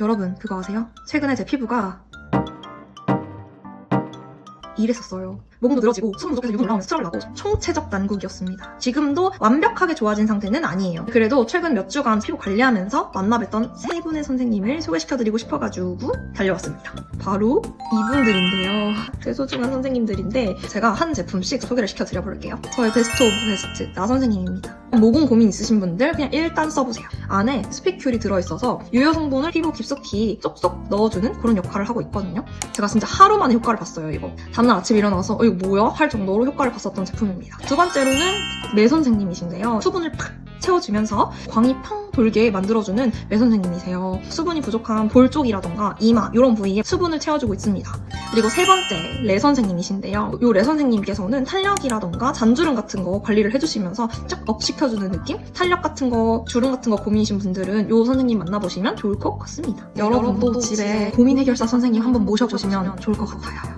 여러분 그거 아세요? 최근에 제 피부가 이랬었어요. 모공도 늘어지고 숨 부족해서 유분 올라오면서 스트럭을 나고 총체적 난국이었습니다. 지금도 완벽하게 좋아진 상태는 아니에요. 그래도 최근 몇 주간 피부 관리하면서 만나뵀던 세 분의 선생님을 소개시켜드리고 싶어가지고 달려왔습니다. 바로 이분들인데요. 제 소중한 선생님들인데 제가 한 제품씩 소개를 시켜드려볼게요. 저의 베스트 오브 베스트 나 선생님입니다. 모공 고민 있으신 분들 그냥 일단 써보세요. 안에 스피큘이 들어있어서 유효 성분을 피부 깊숙이 쏙쏙 넣어주는 그런 역할을 하고 있거든요. 제가 진짜 하루 만에 효과를 봤어요, 이거. 다음날 아침에 일어나서, 어, 이거 뭐야? 할 정도로 효과를 봤었던 제품입니다. 두 번째로는 매 선생님이신데요. 수분을 팍 채워주면서 광이 팡 돌게 만들어주는 매 선생님이세요. 수분이 부족한 볼 쪽이라던가 이마, 이런 부위에 수분을 채워주고 있습니다. 그리고 세 번째, 레 선생님이신데요. 이레 선생님께서는 탄력이라던가 잔주름 같은 거 관리를 해주시면서 쫙 업시켜주는 느낌? 탄력 같은 거, 주름 같은 거 고민이신 분들은 이 선생님 만나보시면 좋을 것 같습니다. 여러분도 집에 고민 해결사 선생님 한번 모셔보시면 좋을 것 같아요.